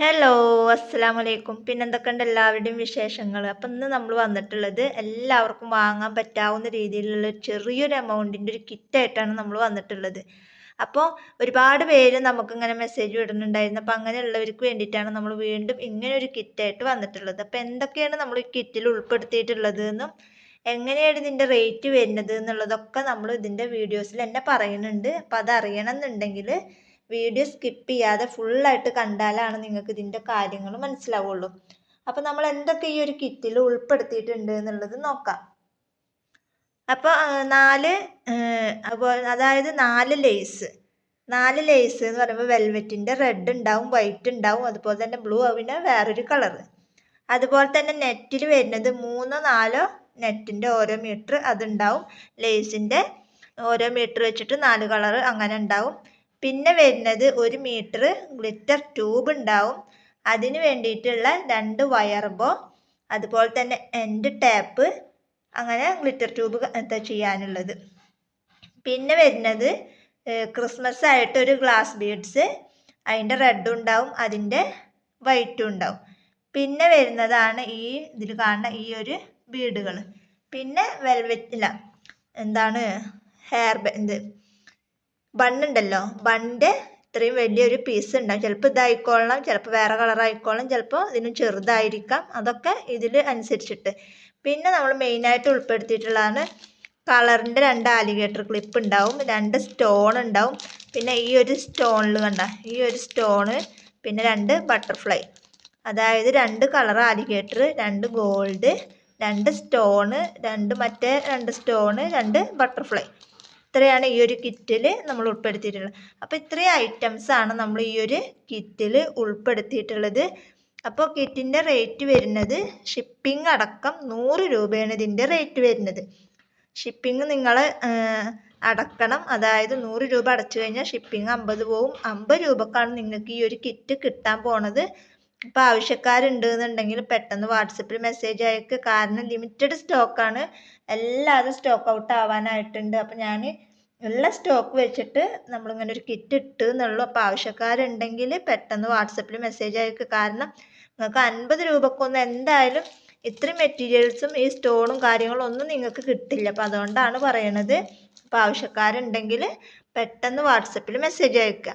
Hello അസ്സാമലൈക്കും പിന്നെ എന്തൊക്കെയുണ്ട് എല്ലാവരുടെയും വിശേഷങ്ങൾ അപ്പം ഇന്ന് നമ്മൾ വന്നിട്ടുള്ളത് എല്ലാവർക്കും വാങ്ങാൻ പറ്റാവുന്ന രീതിയിലുള്ള ചെറിയൊരു എമൗണ്ടിന്റെ ഒരു കിറ്റായിട്ടാണ് നമ്മൾ വന്നിട്ടുള്ളത്. അപ്പോൾ ഒരുപാട് പേര് നമുക്കിങ്ങനെ മെസ്സേജ് വിടുന്നുണ്ടായിരുന്നു അപ്പോൾ അങ്ങനെയുള്ളവർക്ക് വേണ്ടിയിട്ടാണ് നമ്മൾ വീണ്ടും ഇങ്ങനെ ഒരു കിറ്റായിട്ട് വന്നിട്ടുള്ളത്. അപ്പോൾ എന്തൊക്കെയാണ് നമ്മൾ ഈ കിറ്റിൽ ഉൾപ്പെടുത്തിയിട്ടുള്ളത് എന്നും എങ്ങനെയാണ് ഇതിന്റെ റേറ്റ് വരുന്നത് എന്നുള്ളതൊക്കെ നമ്മൾ ഇതിന്റെ വീഡിയോസിൽ തന്നെ പറയുന്നുണ്ട്. അപ്പോൾ അതറിയണം എന്നുണ്ടെങ്കിൽ വീഡിയോ സ്കിപ്പ് ചെയ്യാതെ ഫുള്ളായിട്ട് കണ്ടാലാണ് നിങ്ങൾക്ക് ഇതിന്റെ കാര്യങ്ങൾ മനസ്സിലാവുള്ളൂ. അപ്പോൾ നമ്മൾ എന്തൊക്കെ ഈ ഒരു കിറ്റിൽ ഉൾപ്പെടുത്തിയിട്ടുണ്ട് എന്നുള്ളത് നോക്കാം. അപ്പോൾ നാല് അതുപോലെ അതായത് നാല് ലേസ്. നാല് ലേസ് എന്ന് പറയുമ്പോൾ വെൽവെറ്റിന്റെ റെഡ് ഉണ്ടാവും വൈറ്റ് ഉണ്ടാവും അതുപോലെ തന്നെ ബ്ലൂ പിന്നെ വേറൊരു കളറ് അതുപോലെ തന്നെ നെറ്റിൽ വരുന്നത് മൂന്നോ നാലോ നെറ്റിന്റെ ഓരോ മീറ്റർ അതുണ്ടാവും. ലേസിന്റെ ഓരോ മീറ്റർ വെച്ചിട്ട് നാല് കളറ് അങ്ങനെ ഉണ്ടാവും. പിന്നെ വരുന്നത് ഒരു മീറ്റർ ഗ്ലിറ്റർ ട്യൂബ് ഉണ്ടാവും. അതിന് വേണ്ടിയിട്ടുള്ള രണ്ട് വയർ ബോ അതുപോലെ തന്നെ എൻഡ് ടാപ്പ് അങ്ങനെ ഗ്ലിറ്റർ ട്യൂബ് എന്താ ചെയ്യാനുള്ളത്. പിന്നെ വരുന്നത് ക്രിസ്മസ് ആയിട്ട് ഒരു ഗ്ലാസ് ബീഡ്സ് അതിന്റെ റെഡും ഉണ്ടാവും അതിന്റെ വൈറ്റും ഉണ്ടാവും. പിന്നെ വരുന്നതാണ് ഈ ഇതിൽ കാണുന്ന ഈ ഒരു ബീഡുകൾ പിന്നെ വെൽവെറ്റില്ല എന്താണ് ഹെയർ ഇത് ബണ്ണുണ്ടല്ലോ. ബണ്ണിന്റെ ഇത്രയും വലിയൊരു പീസ് ഉണ്ടാവും. ചിലപ്പോൾ ഇതായിക്കോളണം ചിലപ്പോൾ വേറെ കളർ ആയിക്കോളണം ചിലപ്പോൾ ഇതിന് ചെറുതായിരിക്കാം. അതൊക്കെ ഇതിൽ അനുസരിച്ചിട്ട്. പിന്നെ നമ്മൾ മെയിനായിട്ട് ഉൾപ്പെടുത്തിയിട്ടുള്ളതാണ് കളറിന്റെ രണ്ട് ആലിഗേറ്റർ ക്ലിപ്പ് ഉണ്ടാവും. രണ്ട് സ്റ്റോൺ ഉണ്ടാവും. പിന്നെ ഈ ഒരു സ്റ്റോണിൽ കണ്ട ഈ ഒരു സ്റ്റോണ് പിന്നെ രണ്ട് ബട്ടർഫ്ലൈ അതായത് രണ്ട് കളർ ആലിഗേറ്റർ രണ്ട് ഗോൾഡ് രണ്ട് സ്റ്റോണ് രണ്ട് മറ്റേ രണ്ട് സ്റ്റോണ് രണ്ട് ബട്ടർഫ്ലൈ ഇത്രയാണ് ഈ ഒരു കിറ്റിൽ നമ്മൾ ഉൾപ്പെടുത്തിയിട്ടുള്ളത്. അപ്പോൾ ഇത്രയും ഐറ്റംസ് ആണ് നമ്മൾ ഈ ഒരു കിറ്റിൽ ഉൾപ്പെടുത്തിയിട്ടുള്ളത്. അപ്പോൾ കിറ്റിന്റെ റേറ്റ് വരുന്നത് ഷിപ്പിംഗ് അടക്കം നൂറ് രൂപയാണ് ഇതിന്റെ റേറ്റ് വരുന്നത്. ഷിപ്പിംഗ് നിങ്ങൾ അടക്കണം. അതായത് നൂറ് രൂപ അടച്ചു കഴിഞ്ഞാൽ ഷിപ്പിംഗ് അമ്പത് പോവും. അമ്പത് രൂപക്കാണ് നിങ്ങൾക്ക് ഈ ഒരു കിറ്റ് കിട്ടാൻ പോണത്. അപ്പോൾ ആവശ്യക്കാരുണ്ട് എന്നുണ്ടെങ്കിൽ പെട്ടെന്ന് വാട്സപ്പിൽ മെസ്സേജ് അയക്ക്. കാരണം ലിമിറ്റഡ് സ്റ്റോക്കാണ് എല്ലാതും സ്റ്റോക്ക് ഔട്ട് ആവാനായിട്ടുണ്ട്. അപ്പോൾ ഞാൻ ഉള്ള സ്റ്റോക്ക് വെച്ചിട്ട് നമ്മളിങ്ങനെ ഒരു കിറ്റ് ഇട്ട് എന്നുള്ളൂ. അപ്പോൾ ആവശ്യക്കാരുണ്ടെങ്കിൽ പെട്ടെന്ന് വാട്സപ്പിൽ മെസ്സേജ് അയക്ക്. കാരണം നിങ്ങൾക്ക് അൻപത് രൂപക്കൊന്നും എന്തായാലും ഇത്രയും മെറ്റീരിയൽസും ഈ സ്റ്റോണും കാര്യങ്ങളും ഒന്നും നിങ്ങൾക്ക് കിട്ടില്ല. അപ്പോൾ അതുകൊണ്ടാണ് പറയണത്. അപ്പോൾ ആവശ്യക്കാരുണ്ടെങ്കിൽ പെട്ടെന്ന് വാട്സപ്പിൽ മെസ്സേജ് അയക്കുക.